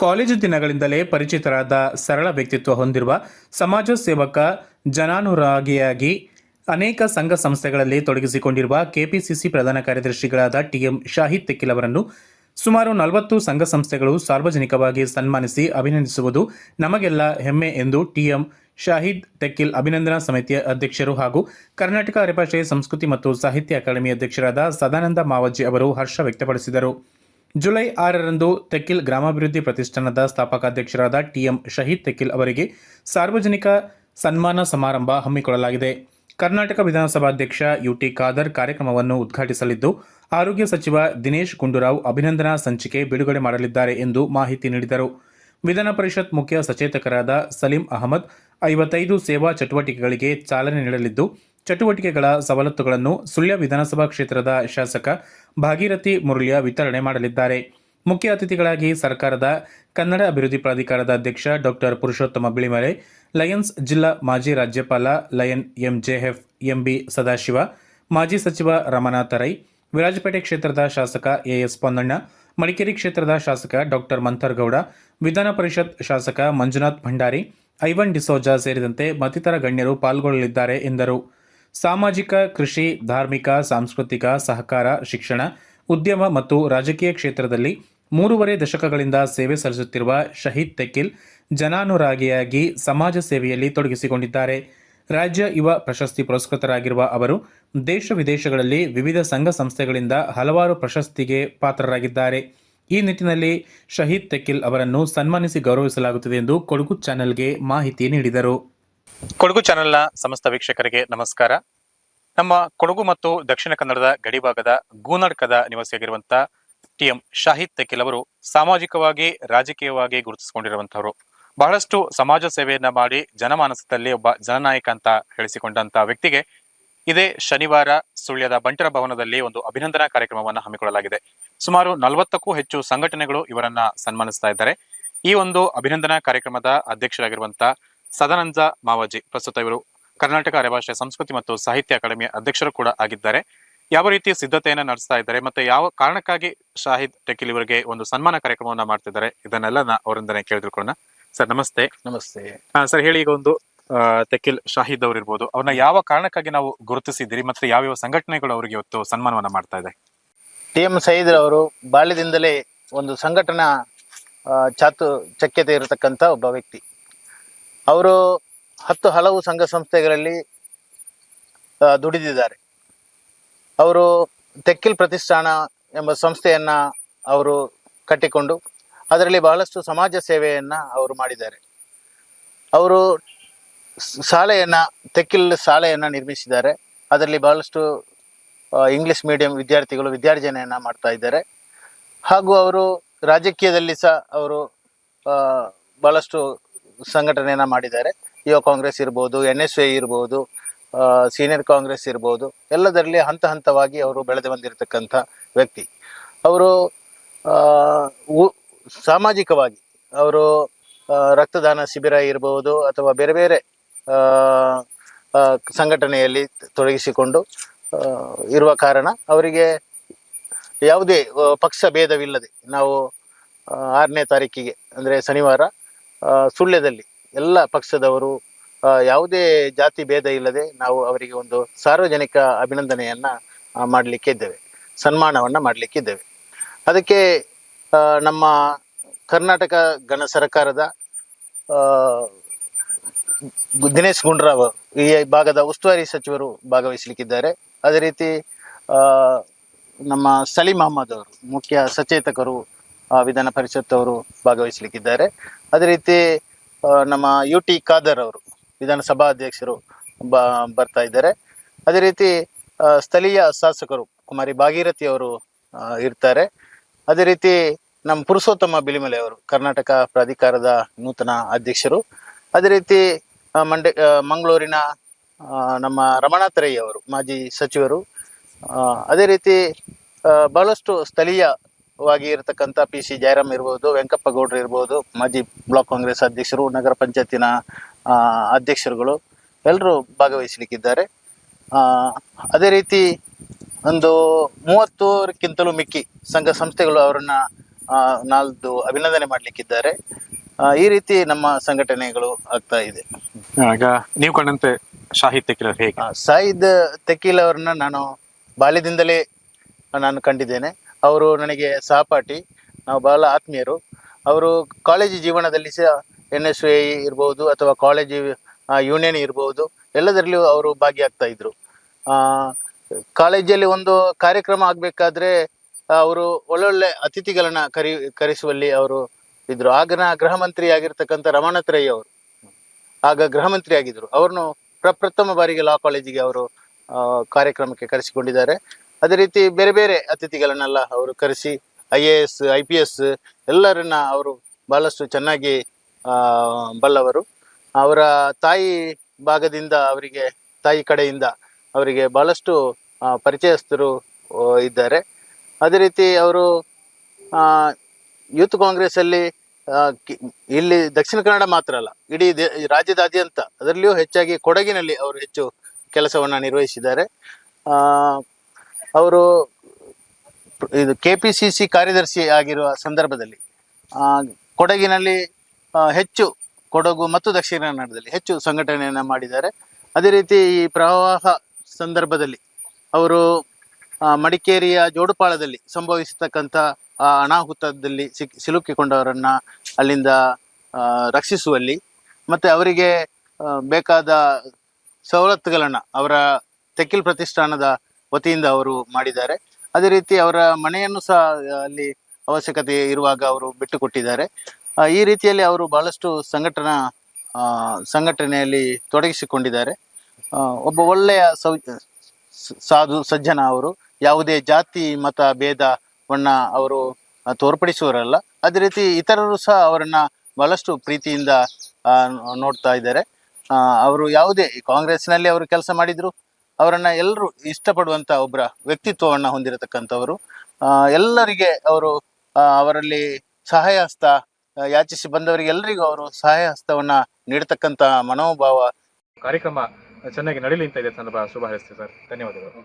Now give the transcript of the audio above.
College ದಿನಗಳಿಂದಲೇ ಪರಿಚಿತರಾದ ಸರಳ ವ್ಯಕ್ತಿತ್ವ ಹೊಂದಿರುವ ಸಮಾಜ ಸೇವಕ ಜನಾನುರಾಗಿಯಾಗಿ ಅನೇಕ ಸಂಘ ಸಂಸ್ಥೆಗಳಲ್ಲಿ ತೊಡಗಿಸಿಕೊಂಡಿರುವ ಕೆಪಿಸಿಸಿ ಪ್ರಧಾನ ಕಾರ್ಯದರ್ಶಿಗಳಾದ ಟಿಎಂ ಶಾಹಿದ್ ತೆಕ್ಕಿಲ್ ಅವರನ್ನು ಸುಮಾರು ನಲವತ್ತು ಸಂಘ ಸಂಸ್ಥೆಗಳು ಸಾರ್ವಜನಿಕವಾಗಿ ಸನ್ಮಾನಿಸಿ ಅಭಿನಂದಿಸುವುದು ನಮಗೆಲ್ಲ ಹೆಮ್ಮೆ ಎಂದು ಟಿಎಂ ಶಾಹಿದ್ ತೆಕ್ಕಿಲ್ ಅಭಿನಂದನಾ ಸಮಿತಿಯ ಅಧ್ಯಕ್ಷರು ಹಾಗೂ ಕರ್ನಾಟಕ ಅರೆಭಾಷೆ ಸಂಸ್ಕೃತಿ ಮತ್ತು ಸಾಹಿತ್ಯ ಅಕಾಡೆಮಿ ಅಧ್ಯಕ್ಷರಾದ ಸದಾನಂದ ಮಾವಜ್ಜಿ ಅವರು ಹರ್ಷ ವ್ಯಕ್ತಪಡಿಸಿದರು. ಜುಲೈ ಆರರಂದು ತೆಕ್ಕಿಲ್ ಗ್ರಾಮಾಭಿವೃದ್ಧಿ ಪ್ರತಿಷ್ಠಾನದ ಸ್ಥಾಪಕಾಧ್ಯಕ್ಷರಾದ ಟಿಎಂ ಶಹೀದ್ ತೆಕ್ಕಿಲ್ ಅವರಿಗೆ ಸಾರ್ವಜನಿಕ ಸನ್ಮಾನ ಸಮಾರಂಭ ಹಮ್ಮಿಕೊಳ್ಳಲಾಗಿದೆ. ಕರ್ನಾಟಕ ವಿಧಾನಸಭಾಧ್ಯಕ್ಷ ಯುಟಿ ಖಾದರ್ ಕಾರ್ಯಕ್ರಮವನ್ನು ಉದ್ಘಾಟಿಸಲಿದ್ದು, ಆರೋಗ್ಯ ಸಚಿವ ದಿನೇಶ್ ಗುಂಡೂರಾವ್ ಅಭಿನಂದನಾ ಸಂಚಿಕೆ ಬಿಡುಗಡೆ ಮಾಡಲಿದ್ದಾರೆ ಎಂದು ಮಾಹಿತಿ ನೀಡಿದರು. ವಿಧಾನ ಪರಿಷತ್ ಮುಖ್ಯ ಸಚೇತಕರಾದ ಸಲೀಂ ಅಹಮದ್ ಐವತ್ತೈದು ಸೇವಾ ಚಟುವಟಿಕೆಗಳಿಗೆ ಚಾಲನೆ ನೀಡಲಿದ್ದು ಚಟುವಟಿಕೆಗಳ ಸವಲತ್ತುಗಳನ್ನು ಸುಳ್ಯ ವಿಧಾನಸಭಾ ಕ್ಷೇತ್ರದ ಶಾಸಕ ಭಾಗೀರಥಿ ಮುರಳಿಯ ವಿತರಣೆ ಮಾಡಲಿದ್ದಾರೆ. ಮುಖ್ಯ ಅತಿಥಿಗಳಾಗಿ ಸರ್ಕಾರದ ಕನ್ನಡ ಅಭಿವೃದ್ಧಿ ಪ್ರಾಧಿಕಾರದ ಅಧ್ಯಕ್ಷ ಡಾಕ್ಟರ್ ಪುರುಷೋತ್ತಮ ಬಿಳಿಮಲೆ, ಲಯನ್ಸ್ ಜಿಲ್ಲಾ ಮಾಜಿ ರಾಜ್ಯಪಾಲ lion M MJF MB Sadashiva, ಮಾಜಿ ಸಚಿವ ರಮನಾಥ ರೈ, ವಿರಾಜಪೇಟೆ ಕ್ಷೇತ್ರದ ಶಾಸಕ ಎಎಸ್ ಪೊನ್ನಣ್ಣ, ಮಡಿಕೇರಿ ಕ್ಷೇತ್ರದ ಶಾಸಕ ಡಾಕ್ಟರ್ ಮಂಥರ್ಗೌಡ, ವಿಧಾನ ಪರಿಷತ್ ಶಾಸಕ ಮಂಜುನಾಥ್ ಭಂಡಾರಿ, ಐವನ್ ಡಿಸೋಜಾ ಸೇರಿದಂತೆ ಮತ್ತಿತರ ಗಣ್ಯರು ಪಾಲ್ಗೊಳ್ಳಲಿದ್ದಾರೆ ಎಂದರು. ಸಾಮಾಜಿಕ, ಕೃಷಿ, ಧಾರ್ಮಿಕ, ಸಾಂಸ್ಕೃತಿಕ, ಸಹಕಾರ, ಶಿಕ್ಷಣ, ಉದ್ಯಮ ಮತ್ತು ರಾಜಕೀಯ ಕ್ಷೇತ್ರದಲ್ಲಿ ಮೂರುವರೆ ದಶಕಗಳಿಂದ ಸೇವೆ ಸಲ್ಲಿಸುತ್ತಿರುವ ಶಹೀದ್ ತೆಕ್ಕಿಲ್ ಜನಾನುರಾಗಿಯಾಗಿ ಸಮಾಜ ಸೇವೆಯಲ್ಲಿ ತೊಡಗಿಸಿಕೊಂಡಿದ್ದಾರೆ. ರಾಜ್ಯ ಯುವ ಪ್ರಶಸ್ತಿ ಪುರಸ್ಕೃತರಾಗಿರುವ ಅವರು ದೇಶ ವಿದೇಶಗಳಲ್ಲಿ ವಿವಿಧ ಸಂಘ ಸಂಸ್ಥೆಗಳಿಂದ ಹಲವಾರು ಪ್ರಶಸ್ತಿಗೆ ಪಾತ್ರರಾಗಿದ್ದಾರೆ. ಈ ನಿಟ್ಟಿನಲ್ಲಿ ಶಹೀದ್ ತೆಕ್ಕಿಲ್ ಅವರನ್ನು ಸನ್ಮಾನಿಸಿ ಗೌರವಿಸಲಾಗುತ್ತದೆ ಎಂದು ಕೊಡಗು ಚಾನೆಲ್ಗೆ ಮಾಹಿತಿ ನೀಡಿದರು. ಕೊಡಗು ಚಾನೆಲ್ನ ಸಮಸ್ತ ವೀಕ್ಷಕರಿಗೆ ನಮಸ್ಕಾರ. ನಮ್ಮ ಕೊಡಗು ಮತ್ತು ದಕ್ಷಿಣ ಕನ್ನಡದ ಗಡಿಭಾಗದ ಗೂನಡ್ಕದ ನಿವಾಸಿಯಾಗಿರುವಂತಹ ಟಿ ಎಂ ಶಾಹಿದ್ ಅವರು ಸಾಮಾಜಿಕವಾಗಿ, ರಾಜಕೀಯವಾಗಿ ಗುರುತಿಸಿಕೊಂಡಿರುವಂತಹವರು ಬಹಳಷ್ಟು ಸಮಾಜ ಸೇವೆಯನ್ನ ಮಾಡಿ ಜನಮಾನಸದಲ್ಲಿ ಒಬ್ಬ ಜನನಾಯಕ ಅಂತ ಹೇಳಿಸಿಕೊಂಡಂತ ವ್ಯಕ್ತಿಗೆ ಇದೇ ಶನಿವಾರ ಸುಳ್ಯದ ಬಂಟರ ಭವನದಲ್ಲಿ ಒಂದು ಅಭಿನಂದನಾ ಕಾರ್ಯಕ್ರಮವನ್ನು ಹಮ್ಮಿಕೊಳ್ಳಲಾಗಿದೆ. ಸುಮಾರು ನಲವತ್ತಕ್ಕೂ ಹೆಚ್ಚು ಸಂಘಟನೆಗಳು ಇವರನ್ನ ಸನ್ಮಾನಿಸ್ತಾ ಇದ್ದಾರೆ. ಈ ಒಂದು ಅಭಿನಂದನಾ ಕಾರ್ಯಕ್ರಮದ ಅಧ್ಯಕ್ಷರಾಗಿರುವಂತ ಸದಾನಂದ ಮಾವಜಿ ಪ್ರಸ್ತುತ ಇವರು ಕರ್ನಾಟಕ ಅರೆಭಾಷೆ ಸಂಸ್ಕೃತಿ ಮತ್ತು ಸಾಹಿತ್ಯ ಅಕಾಡೆಮಿಯ ಅಧ್ಯಕ್ಷರು ಕೂಡ ಆಗಿದ್ದಾರೆ. ಯಾವ ರೀತಿ ಸಿದ್ಧತೆಯನ್ನು ನಡೆಸ್ತಾ ಇದ್ದಾರೆ ಮತ್ತೆ ಯಾವ ಕಾರಣಕ್ಕಾಗಿ ಶಾಹಿದ್ ಟೆಕಿಲ್ ಇವರಿಗೆ ಒಂದು ಸನ್ಮಾನ ಕಾರ್ಯಕ್ರಮವನ್ನ ಮಾಡ್ತಿದ್ದಾರೆ ಇದನ್ನೆಲ್ಲ ನಾ ಅವರಿಂದನೇ ಕೇಳಿದ್ಕೊಳ್ಳೋಣ. ಸರ್ ನಮಸ್ತೆ. ನಮಸ್ತೆ. ಸರ್ ಹೇಳಿ ಈಗ ಒಂದು ತೆಕಿಲ್ ಶಾಹಿದ್ ಅವ್ರು ಇರ್ಬೋದು ಅವ್ರನ್ನ ಯಾವ ಕಾರಣಕ್ಕಾಗಿ ನಾವು ಗುರುತಿಸಿದ್ದೀರಿ ಮತ್ತೆ ಯಾವ ಯಾವ ಸಂಘಟನೆಗಳು ಅವರಿಗೆ ಇವತ್ತು ಸನ್ಮಾನವನ್ನ ಮಾಡ್ತಾ ಇದೆ? ಟಿ ಎಂ ಸೈದ್ ಅವರು ಬಾಲ್ಯದಿಂದಲೇ ಒಂದು ಸಂಘಟನಾ ಚಾತು ಚಕ್ಯತೆ ಇರತಕ್ಕಂಥ ಒಬ್ಬ ವ್ಯಕ್ತಿ. ಅವರು ಹತ್ತು ಹಲವು ಸಂಘ ಸಂಸ್ಥೆಗಳಲ್ಲಿ ದುಡಿದಿದ್ದಾರೆ. ಅವರು ತೆಕ್ಕಿಲ್ ಪ್ರತಿಷ್ಠಾನ ಎಂಬ ಸಂಸ್ಥೆಯನ್ನು ಅವರು ಕಟ್ಟಿಕೊಂಡು, ಅದರಲ್ಲಿ ಬಹಳಷ್ಟು ಸಮಾಜ ಸೇವೆಯನ್ನು ಅವರು ಮಾಡಿದ್ದಾರೆ. ಅವರು ಶಾಲೆಯನ್ನು, ತೆಕ್ಕಿಲ್ ಶಾಲೆಯನ್ನು ನಿರ್ಮಿಸಿದ್ದಾರೆ. ಅದರಲ್ಲಿ ಬಹಳಷ್ಟು ಇಂಗ್ಲಿಷ್ ಮೀಡಿಯಂ ವಿದ್ಯಾರ್ಥಿಗಳು ವಿದ್ಯಾರ್ಜನೆಯನ್ನು ಮಾಡ್ತಾ ಇದ್ದಾರೆ. ಹಾಗೂ ಅವರು ರಾಜಕೀಯದಲ್ಲಿ ಸಹ ಅವರು ಬಹಳಷ್ಟು ಸಂಘಟನೆಯನ್ನ ಮಾಡಿದ್ದಾರೆ. ಯುವ ಕಾಂಗ್ರೆಸ್ ಇರ್ಬೋದು ಎನ್ ಎಸ್ ಎ ಇರ್ಬೋದು ಸೀನಿಯರ್ ಕಾಂಗ್ರೆಸ್ ಇರ್ಬೋದು, ಎಲ್ಲದರಲ್ಲಿ ಹಂತ ಹಂತವಾಗಿ ಅವರು ಬೆಳೆದು ಬಂದಿರತಕ್ಕಂಥ ವ್ಯಕ್ತಿ. ಅವರು ಸಾಮಾಜಿಕವಾಗಿ ಅವರು ರಕ್ತದಾನ ಶಿಬಿರ ಇರಬಹುದು ಅಥವಾ ಬೇರೆ ಬೇರೆ ಸಂಘಟನೆಯಲ್ಲಿ ತೊಡಗಿಸಿಕೊಂಡು ಇರುವ ಕಾರಣ ಅವರಿಗೆ ಯಾವುದೇ ಪಕ್ಷ ಭೇದವಿಲ್ಲದೆ ನಾವು ಆರನೇ ತಾರೀಕಿಗೆ, ಅಂದರೆ ಶನಿವಾರ ಸುಳ್ಯದಲ್ಲಿ ಎಲ್ಲ ಪಕ್ಷದವರು ಯಾವುದೇ ಜಾತಿ ಭೇದ ಇಲ್ಲದೆ ನಾವು ಅವರಿಗೆ ಒಂದು ಸಾರ್ವಜನಿಕ ಅಭಿನಂದನೆಯನ್ನ ಮಾಡಲಿಕ್ಕಿದ್ದೇವೆ ಮಾಡಲಿಕ್ಕೆ ಇದ್ದೇವೆ. ಸನ್ಮಾನವನ್ನ ಮಾಡಲಿಕ್ಕೆ ಇದ್ದೇವೆ. ಅದಕ್ಕೆ ನಮ್ಮ ಕರ್ನಾಟಕ ಗಣ ಸರ್ಕಾರದ ದಿನೇಶ್ ಗುಂಡ್ರಾವ್ ಈ ಭಾಗದ ಉಸ್ತುವಾರಿ ಸಚಿವರು ಭಾಗವಹಿಸಲಿಕ್ಕಿದ್ದಾರೆ. ಅದೇ ರೀತಿ ನಮ್ಮ ಸಲೀಂ ಅಹಮದ್ ಅವರು, ಮುಖ್ಯ ಸಚೇತಕರು ವಿಧಾನ ಪರಿಷತ್ ಅವರು ಭಾಗವಹಿಸಲಿಕ್ಕಿದ್ದಾರೆ. ಅದೇ ರೀತಿ ನಮ್ಮ ಯು ಟಿ ಖಾದರ್ ಅವರು ವಿಧಾನಸಭಾ ಅಧ್ಯಕ್ಷರು ಬ, ಬರ್ತಾ ಇದ್ದಾರೆ. ಅದೇ ರೀತಿ ಸ್ಥಳೀಯ ಶಾಸಕರು ಕುಮಾರಿ ಭಾಗೀರಥಿ ಅವರು ಇರ್ತಾರೆ. ಅದೇ ರೀತಿ, ನಮ್ಮ ಪುರುಷೋತ್ತಮ ಬಿಳಿಮಲೆ ಅವರು, ಕರ್ನಾಟಕ ಪ್ರಾಧಿಕಾರದ ನೂತನ ಅಧ್ಯಕ್ಷರು. ಅದೇ ರೀತಿ ಮಂಡ್ಯ ಮಂಗಳೂರಿನ ನಮ್ಮ ರಮಣಾಥ ರೈ ಅವರು, ಮಾಜಿ ಸಚಿವರು. ಅದೇ ರೀತಿ ಬಹಳಷ್ಟು ಬಹಳಷ್ಟು ಸ್ಥಳೀಯವಾಗಿ ಇರತಕ್ಕಂಥ ಪಿ ಸಿ ಜಯರಾಮ್ ಇರ್ಬೋದು ವೆಂಕಪ್ಪ ಗೌಡ್ರು ಇರ್ಬೋದು ಮಾಜಿ ಬ್ಲಾಕ್ ಕಾಂಗ್ರೆಸ್ ಅಧ್ಯಕ್ಷರು ನಗರ ಪಂಚಾಯತಿನ ಅಧ್ಯಕ್ಷರುಗಳು ಎಲ್ಲರೂ ಭಾಗವಹಿಸಲಿಕ್ಕಿದ್ದಾರೆ. ಅದೇ ರೀತಿ ಒಂದು ಮೂವತ್ತೂರಕ್ಕಿಂತಲೂ ಮಿಕ್ಕಿ ಸಂಘ ಸಂಸ್ಥೆಗಳು ಅವರನ್ನು ನಾಲ್ದು ಅಭಿನಂದನೆ ಮಾಡಲಿಕ್ಕಿದ್ದಾರೆ. ಈ ರೀತಿ ನಮ್ಮ ಸಂಘಟನೆಗಳು ಆಗ್ತಾ ಇದೆ. ಈಗ ನೀವು ಕಂಡಂತೆ ಶಾಹಿದ್ ತೆಕೀಲ್ ಹೇಗೆ? ಶಾಹಿದ್ ತೆಕೀಲ್ ಅವರನ್ನ ನಾನು ಬಾಲ್ಯದಿಂದಲೇ ನಾನು ಕಂಡಿದ್ದೇನೆ. ಅವರು ನನಗೆ ಸಹಪಾಠಿ ನಾವು ಬಹಳ ಆತ್ಮೀಯರು. ಅವರು ಕಾಲೇಜು ಜೀವನದಲ್ಲಿ ಸಹ ಎನ್ ಎಸ್ ಎ ಇರ್ಬೋದು ಅಥವಾ ಕಾಲೇಜು ಯೂನಿಯನ್ ಇರ್ಬೋದು ಎಲ್ಲದರಲ್ಲೂ ಅವರು ಭಾಗಿಯಾಗ್ತಾ ಇದ್ರು. ಆ, ಕಾಲೇಜಲ್ಲಿ ಒಂದು ಕಾರ್ಯಕ್ರಮ ಆಗಬೇಕಾದ್ರೆ ಅವರು ಒಳ್ಳೊಳ್ಳೆ ಅತಿಥಿಗಳನ್ನ ಕರಿ ಕರೆಸುವಲ್ಲಿ ಅವರು ಇದ್ರು. ಆಗಿನ ಗೃಹ ಮಂತ್ರಿ ಆಗಿರ್ತಕ್ಕಂಥ ರಮಣತ್ ರೈ ಅವರು ಆಗ ಗೃಹ ಮಂತ್ರಿ ಆಗಿದ್ರು. ಅವ್ರನ್ನು ಪ್ರಪ್ರಥಮ ಬಾರಿಗೆ ಲಾ ಕಾಲೇಜಿಗೆ ಅವರು ಕಾರ್ಯಕ್ರಮಕ್ಕೆ ಕರೆಸಿಕೊಂಡಿದ್ದಾರೆ. ಅದೇ ರೀತಿ ಬೇರೆ ಬೇರೆ ಅತಿಥಿಗಳನ್ನೆಲ್ಲ ಅವರು ಕರೆಸಿ I A S I P S ಎಲ್ಲರನ್ನ ಅವರು ಬಹಳಷ್ಟು ಚೆನ್ನಾಗಿ ಬಲ್ಲವರು. ಅವರ ತಾಯಿ ಭಾಗದಿಂದ ಅವರಿಗೆ, ತಾಯಿ ಕಡೆಯಿಂದ ಅವರಿಗೆ ಬಹಳಷ್ಟು ಪರಿಚಯಸ್ಥರು ಇದ್ದಾರೆ. ಅದೇ ರೀತಿ ಅವರು ಯೂತ್ ಕಾಂಗ್ರೆಸ್ಸಲ್ಲಿ ಇಲ್ಲಿ ದಕ್ಷಿಣ ಕನ್ನಡ ಮಾತ್ರ ಅಲ್ಲ, ಇಡೀ ರಾಜ್ಯದಾದ್ಯಂತ ಅದರಲ್ಲಿಯೂ ಹೆಚ್ಚಾಗಿ ಕೊಡಗಿನಲ್ಲಿ ಅವರು ಹೆಚ್ಚು ಕೆಲಸವನ್ನು ನಿರ್ವಹಿಸಿದ್ದಾರೆ. ಅವರು ಇದು ಕೆ ಪಿ ಸಿ ಸಿ ಕಾರ್ಯದರ್ಶಿ ಆಗಿರುವ ಸಂದರ್ಭದಲ್ಲಿ ಕೊಡಗಿನಲ್ಲಿ ಹೆಚ್ಚು ಕೊಡಗು ಮತ್ತು ದಕ್ಷಿಣ ಕನ್ನಡದಲ್ಲಿ ಹೆಚ್ಚು ಸಂಘಟನೆಯನ್ನು ಮಾಡಿದ್ದಾರೆ. ಅದೇ ರೀತಿ ಈ ಪ್ರವಾಹ ಸಂದರ್ಭದಲ್ಲಿ ಅವರು ಮಡಿಕೇರಿಯ ಜೋಡುಪಾಳದಲ್ಲಿ ಸಂಭವಿಸತಕ್ಕಂಥ ಆ, ಅನಾಹುತದಲ್ಲಿ ಸಿಕ್ ಸಿಲುಕಿಕೊಂಡವರನ್ನ ಅಲ್ಲಿಂದ ರಕ್ಷಿಸುವಲ್ಲಿ ಮತ್ತೆ ಅವರಿಗೆ ಬೇಕಾದ ಸವಲತ್ತುಗಳನ್ನು ಅವರ ತೆಕ್ಕಿಲ್ ಪ್ರತಿಷ್ಠಾನದ ವತಿಯಿಂದ ಅವರು ಮಾಡಿದ್ದಾರೆ. ಅದೇ ರೀತಿ ಅವರ ಮನೆಯನ್ನು ಸಹ ಅಲ್ಲಿ ಅವಶ್ಯಕತೆ ಇರುವಾಗ ಅವರು ಬಿಟ್ಟುಕೊಟ್ಟಿದ್ದಾರೆ. ಕೊಟ್ಟಿದ್ದಾರೆ ಈ ರೀತಿಯಲ್ಲಿ ಅವರು ಬಹಳಷ್ಟು ಸಂಘಟನಾ ಸಂಘಟನೆಯಲ್ಲಿ ತೊಡಗಿಸಿಕೊಂಡಿದ್ದಾರೆ. ಒಬ್ಬ ಒಳ್ಳೆಯ ಸೌ ಸಾಧು, ಸಜ್ಜನ ಅವರು. ಯಾವುದೇ ಜಾತಿ, ಮತ ಭೇದವನ್ನ ಅವರು ತೋರ್ಪಡಿಸುವರಲ್ಲ ಅದೇ ರೀತಿ ಇತರರು ಸಹ ಅವರನ್ನ ಬಹಳಷ್ಟು ಪ್ರೀತಿಯಿಂದ ನೋಡ್ತಾ ಇದ್ದಾರೆ. ಅವರು ಯಾವುದೇ, ಕಾಂಗ್ರೆಸ್ನಲ್ಲಿ ಅವರು ಕೆಲಸ ಮಾಡಿದ್ರು ಅವರನ್ನ ಎಲ್ಲರೂ ಇಷ್ಟಪಡುವಂತ ಒಬ್ಬರ ವ್ಯಕ್ತಿತ್ವವನ್ನ ಹೊಂದಿರತಕ್ಕಂಥವರು. ಎಲ್ಲರಿಗೆ ಅವರು ಅವರಲ್ಲಿ ಸಹಾಯ ಹಸ್ತ ಯಾಚಿಸಿ ಬಂದವರಿಗೆ ಎಲ್ಲರಿಗೂ ಅವರು ಸಹಾಯ ಹಸ್ತವನ್ನ ನೀಡತಕ್ಕಂತ ಮನೋಭಾವ. ಕಾರ್ಯಕ್ರಮ ಚೆನ್ನಾಗಿ ನಡೀಲಿ ಅಂತ ಇದೆ ಸಂದರ್ಭ. ಶುಭ ಹಾರೈಸ್ತೀವಿ ಸರ್. ಧನ್ಯವಾದಗಳು.